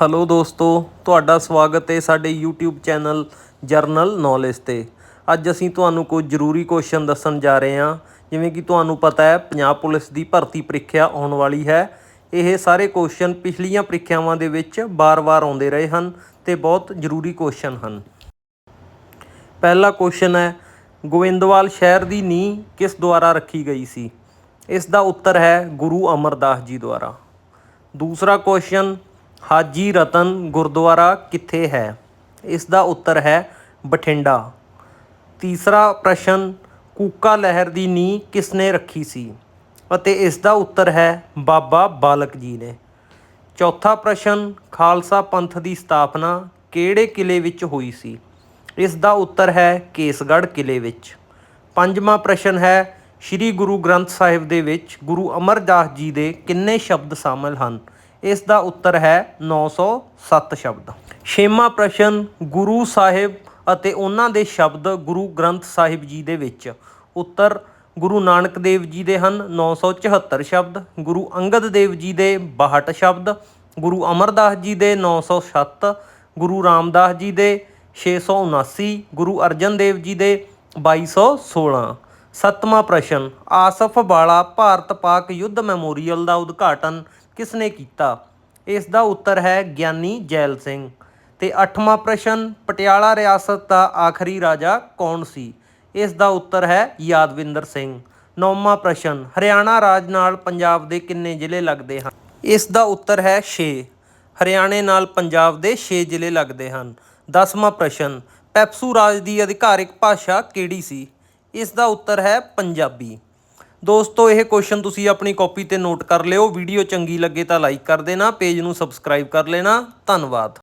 Hello ਦੋਸਤੋ, ਤੁਹਾਡਾ ਸਵਾਗਤ ਹੈ ਸਾਡੇ YouTube ਚੈਨਲ ਜਰਨਲ ਨੌਲੇਜ ਤੇ। ਅੱਜ ਅਸੀਂ ਤੁਹਾਨੂੰ ਕੁਝ ਜ਼ਰੂਰੀ ਕੁਐਸਚਨ ਦੱਸਣ ਜਾ ਰਹੇ ਹਾਂ, ਜਿਵੇਂ ਕਿ ਤੁਹਾਨੂੰ ਪਤਾ ਹੈ, ਪੰਜਾਬ ਪੁਲਿਸ ਦੀ ਭਰਤੀ ਪ੍ਰੀਖਿਆ ਆਉਣ ਵਾਲੀ ਹੈ। ਇਹ ਸਾਰੇ ਕੁਐਸਚਨ ਪਿਛਲੀਆਂ ਪ੍ਰੀਖਿਆਵਾਂ ਦੇ ਵਿੱਚ ਬਾਰ-ਬਾਰ ਆਉਂਦੇ ਰਹੇ ਹਨ ਤੇ ਬਹੁਤ ਜ਼ਰੂਰੀ ਕੁਐਸਚਨ ਹਨ। ਪਹਿਲਾ ਕੁਐਸਚਨ ਹੈ, ਗੋਇੰਦਵਾਲ ਸ਼ਹਿਰ ਦੀ ਨੀਂਹ ਕਿਸ ਦੁਆਰਾ ਰੱਖੀ ਗਈ ਸੀ? ਇਸ ਦਾ ਉੱਤਰ ਹੈ ਗੁਰੂ ਅਮਰਦਾਸ ਜੀ ਦੁਆਰਾ। ਦੂਸਰਾ ਕੁਐਸਚਨ ਹਾਜੀ ਰਤਨ ਗੁਰਦੁਆਰਾ ਕਿੱਥੇ ਹੈ? ਇਸ ਦਾ ਉੱਤਰ ਹੈ ਬਠਿੰਡਾ। ਤੀਸਰਾ ਪ੍ਰਸ਼ਨ, ਕੂਕਾ ਲਹਿਰ ਦੀ ਨੀਂਹ ਕਿਸਨੇ ਰੱਖੀ ਸੀ? ਅਤੇ ਇਸ ਦਾ ਉੱਤਰ ਹੈ ਬਾਬਾ ਬਾਲਕ ਜੀ ਨੇ। ਚੌਥਾ ਪ੍ਰਸ਼ਨ, ਖਾਲਸਾ ਪੰਥ ਦੀ ਸਥਾਪਨਾ ਕਿਹੜੇ ਕਿਲੇ ਵਿੱਚ ਹੋਈ ਸੀ? ਇਸ ਦਾ ਉੱਤਰ ਹੈ ਕੇਸਗੜ੍ਹ ਕਿਲੇ ਵਿੱਚ। ਪੰਜਵਾਂ ਪ੍ਰਸ਼ਨ ਹੈ, ਸ੍ਰੀ ਗੁਰੂ ਗ੍ਰੰਥ ਸਾਹਿਬ ਦੇ ਵਿੱਚ ਗੁਰੂ ਅਮਰਦਾਸ ਜੀ ਦੇ ਕਿੰਨੇ ਸ਼ਬਦ ਸ਼ਾਮਲ ਹਨ? ਇਸ ਦਾ ਉੱਤਰ ਹੈ 907 ਸ਼ਬਦ। ਛੇਵਾਂ ਪ੍ਰਸ਼ਨ ਗੁਰੂ ਸਾਹਿਬ ਅਤੇ ਉਹਨਾਂ ਦੇ ਸ਼ਬਦ ਗੁਰੂ ਗ੍ਰੰਥ ਸਾਹਿਬ ਜੀ ਦੇ ਵਿੱਚ। ਉੱਤਰ, ਗੁਰੂ ਨਾਨਕ ਦੇਵ ਜੀ ਦੇ ਹਨ 974 ਸ਼ਬਦ। ਗੁਰੂ ਅੰਗਦ ਦੇਵ ਜੀ ਦੇ 62 ਸ਼ਬਦ। ਗੁਰੂ ਅਮਰਦਾਸ ਜੀ ਦੇ 907 ਗੁਰੂ ਰਾਮਦਾਸ ਜੀ ਦੇ 679 ਗੁਰੂ ਅਰਜਨ ਦੇਵ ਜੀ ਦੇ 2216 ਸੱਤਵਾਂ ਪ੍ਰਸ਼ਨ, ਆਸਫ ਵਾਲਾ ਭਾਰਤ ਪਾਕ ਯੁੱਧ ਮੈਮੋਰੀਅਲ ਦਾ ਉਦਘਾਟਨ ਕਿਸ ਨੇ ਕੀਤਾ? ਇਸ ਦਾ ਉੱਤਰ ਹੈ ਗਿਆਨੀ ਜੈਲ ਸਿੰਘ। ਤੇ ਅੱਠਵਾਂ ਪ੍ਰਸ਼ਨ, ਪਟਿਆਲਾ ਰਿਆਸਤ ਦਾ ਆਖਰੀ ਰਾਜਾ ਕੌਣ ਸੀ? ਇਸ ਦਾ ਉੱਤਰ ਹੈ ਯਾਦਵਿੰਦਰ ਸਿੰਘ। ਨੌਵਾਂ ਪ੍ਰਸ਼ਨ, ਹਰਿਆਣਾ ਰਾਜ ਨਾਲ ਪੰਜਾਬ ਦੇ ਕਿੰਨੇ ਜ਼ਿਲ੍ਹੇ ਲੱਗਦੇ ਹਨ? ਇਸ ਦਾ ਉੱਤਰ ਹੈ 6 ਹਰਿਆਣੇ ਨਾਲ ਪੰਜਾਬ ਦੇ 6 ਜ਼ਿਲ੍ਹੇ ਲੱਗਦੇ ਹਨ। 10ਵਾਂ ਪ੍ਰਸ਼ਨ, ਪੈਪਸੂ ਰਾਜ ਦੀ ਅਧਿਕਾਰਿਕ ਭਾਸ਼ਾ ਕਿਹੜੀ ਸੀ? ਇਸ ਦਾ ਉੱਤਰ ਹੈ ਪੰਜਾਬੀ। ਦੋਸਤੋ, ਇਹ ਕੁਐਸਚਨ ਤੁਸੀਂ ਆਪਣੀ ਕਾਪੀ ਤੇ ਨੋਟ ਕਰ ਲਿਓ। ਵੀਡੀਓ ਚੰਗੀ ਲੱਗੇ ਤਾਂ ਲਾਈਕ ਕਰ ਦੇਣਾ ਪੇਜ ਨੂੰ ਸਬਸਕ੍ਰਾਈਬ ਕਰ ਲੈਣਾ। ਧੰਨਵਾਦ।